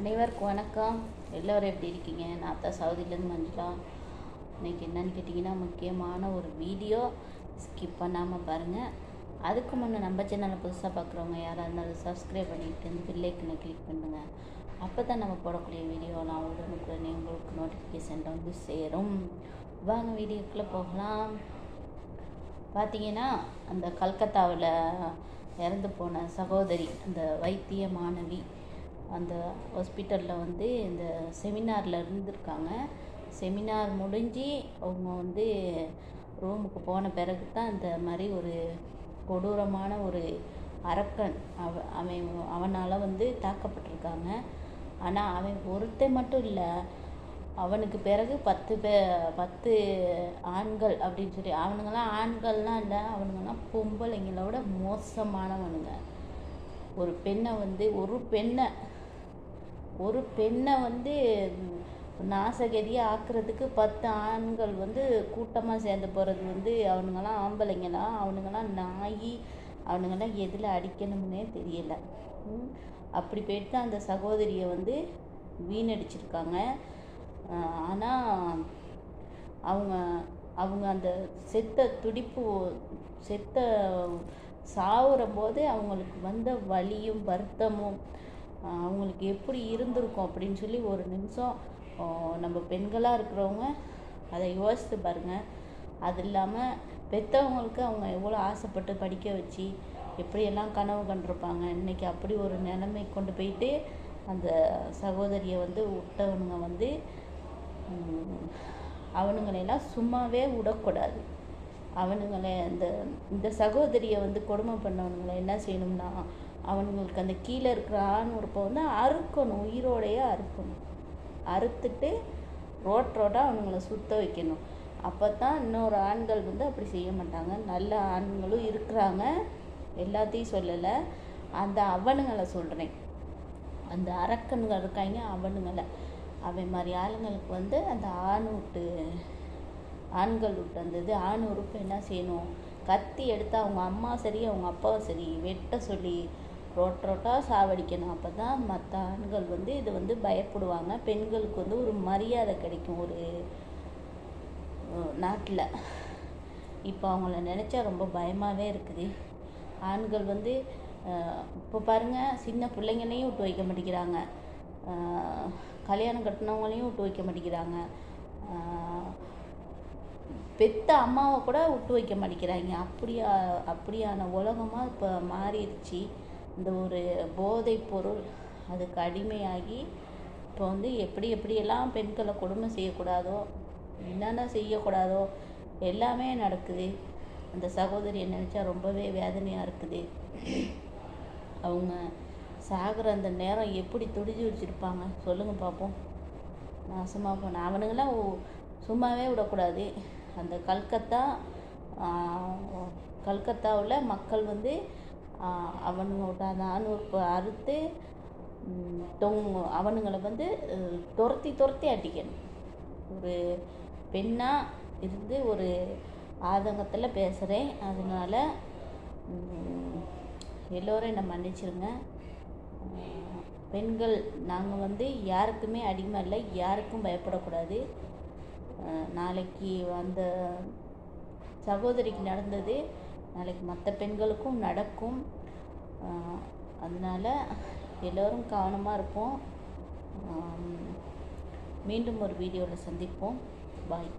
அனைவருக்கும் வணக்கம். எல்லோரும் எப்படி இருக்கீங்க? நான் தான் சவுதியிலேருந்து மஞ்சுளா. இன்றைக்கி என்னன்னு கேட்டிங்கன்னா முக்கியமான ஒரு வீடியோ ஸ்கிப் பண்ணாமல் பாருங்கள் அதுக்கு முன்னே நம்ம சேனலை புதுசாக பார்க்குறவங்க யாராக இருந்தாலும் சப்ஸ்கிரைப் பண்ணிக்கிட்டு வந்து பில்லைக்கனை கிளிக் பண்ணுங்கள் அப்போ தான் நம்ம போடக்கூடிய வீடியோலாம் உடனுக்குடனே உங்களுக்கு நோட்டிஃபிகேஷன் வந்து சேரும். வாங்க வீடியோக்குள்ளே போகலாம். பார்த்தீங்கன்னா அந்த கல்கத்தாவில் இறந்து போன சகோதரி அந்த வைத்திய மாணவி அந்த ஹாஸ்பிட்டலில் வந்து இந்த செமினாரில் இருந்திருக்காங்க. செமினார் முடிஞ்சு அவங்க வந்து ரூமுக்கு போன பிறகு தான் இந்த மாதிரி ஒரு கொடூரமான ஒரு அரக்கன் அவ அவன் அவனால் வந்து தாக்கப்பட்டிருக்காங்க. ஆனால் அவன் ஒருத்தன் மட்டும் இல்லை அவனுக்கு பிறகு பத்து பே பத்து ஆண்கள் அப்படின்னு சொல்லி அவனுங்கெல்லாம் ஆண்கள்லாம் இல்லை அவனுங்கெல்லாம் பொம்பளைங்களோட மோசமானவனுங்க. ஒரு பெண்ணை வந்து ஒரு பெண்ணை ஒரு பெண்ணை வந்து நாசகதியாக ஆக்குறதுக்கு பத்து ஆண்கள் வந்து கூட்டமாக சேர்ந்து போகிறது வந்து அவனுங்கெல்லாம் ஆம்பளைங்களாம் அவனுங்கெல்லாம் நாய். அவனுங்கெல்லாம் எதில் அடிக்கணும்னே தெரியல. அப்படி போயிட்டு தான் அந்த சகோதரியை வந்து வீணடிச்சிருக்காங்க. ஆனால் அவங்க அவங்க அந்த செத்த துடிப்பு செத்த சாவுற போது அவங்களுக்கு வந்த வலியும் வருத்தமும் அவங்களுக்கு எப்படி இருந்திருக்கும் அப்படின்னு சொல்லி ஒரு நிமிஷம் நம்ம பெண்களாக இருக்கிறவங்க அதை யோசித்து பாருங்கள் அது இல்லாமல் பெற்றவங்களுக்கு அவங்க எவ்வளோ ஆசைப்பட்டு படிக்க வச்சு எப்படியெல்லாம் கனவு கண்டிருப்பாங்க. இன்னைக்கு அப்படி ஒரு நிலைமை கொண்டு போயிட்டு அந்த சகோதரியை வந்து விட்டவனுங்க வந்து உம், அவனுங்களெல்லாம் சும்மாவே விடக்கூடாது. அவனுங்களை அந்த இந்த சகோதரியை வந்து கொடுமை பண்ணவனுங்களை என்ன செய்யணும்னா அவனுங்களுக்கு அந்த கீழே இருக்கிற ஆண் உறுப்பை வந்து அறுக்கணும் உயிரோடையே அறுக்கணும். அறுத்துட்டு ரோட் ரோட்டாக அவனுங்களை சுத்த வைக்கணும். அப்போ தான் இன்னொரு ஆண்கள் வந்து அப்படி செய்ய மாட்டாங்க. நல்ல ஆண்களும் இருக்கிறாங்க. எல்லாத்தையும் சொல்லலை. அந்த அவனுங்களை சொல்கிறேன் அந்த அரக்கன்கள் இருக்காங்க அவனுங்களை. அவன் மாதிரி ஆளுங்களுக்கு வந்து அந்த ஆண் விட்டு ஆண்கள் உட்கார்ந்தது அந்த இது ஆண் உறுப்பு என்ன செய்யணும்? கத்தி எடுத்து அவங்க அம்மா சரி அவங்க அப்பாவும் சரி வெட்ட சொல்லி ரோட் ரோட்டாக சாவடிக்கணும். அப்போ தான் மற்ற ஆண்கள் வந்து இது வந்து பயப்படுவாங்க. பெண்களுக்கு வந்து ஒரு மரியாதை கிடைக்கும் ஒரு நாட்டில். இப்போ அவங்கள நினச்சா ரொம்ப பயமாகவே இருக்குது. ஆண்கள் வந்து இப்போ பாருங்கள் சின்ன பிள்ளைங்களையும் விட்டு வைக்க மாட்டேங்கிறாங்க. கல்யாணம் கட்டினவங்களையும் விட்டு வைக்க மாட்டேங்கிறாங்க. பெத்த அம்மாவை கூட விட்டு வைக்க மாட்டேங்கிறாங்க. அப்படியா அப்படியான உலகமாக இப்போ மாறிடுச்சு. இந்த ஒரு போதைப் பொருள் அதுக்கு அடிமையாகி இப்போ வந்து எப்படி எப்படியெல்லாம் பெண்களை கொடுமை செய்யக்கூடாதோ என்னென்ன செய்யக்கூடாதோ எல்லாமே நடக்குது. அந்த சகோதரியை நினச்சா ரொம்பவே வேதனையாக இருக்குது. அவங்க சாகிற அந்த நேரம் எப்படி துடிச்சு வச்சுருப்பாங்க? சொல்லுங்கள் பார்ப்போம் நாசமாக போனேன் அவனுங்களாம் சும்மாவே விடக்கூடாது. அந்த கல்கத்தா கல்கத்தாவில் மக்கள் வந்து அவனோட அவனுங்களோட அந்த ஆணுறுப்பை அறுத்து தொங் அவனுங்களை வந்து துரத்தி துரத்தி அடிக்கணும். ஒரு பெண்ணாக இருந்து ஒரு ஆதங்கத்தில் பேசுகிறேன் அதனால் எல்லோரும் என்னை மன்னிச்சிருங்க. பெண்கள் நாங்கள் வந்து யாருக்குமே அடிமை இல்லை யாருக்கும் பயப்படக்கூடாது. நாளைக்கு அந்த சகோதரிக்கு நடந்தது. நாளைக்கு மற்ற பெண்களுக்கும் நடக்கும். அதனால் அதனால எல்லோரும் கவனமாக இருப்போம். மீண்டும் ஒரு வீடியோவில் சந்திப்போம். பாய்.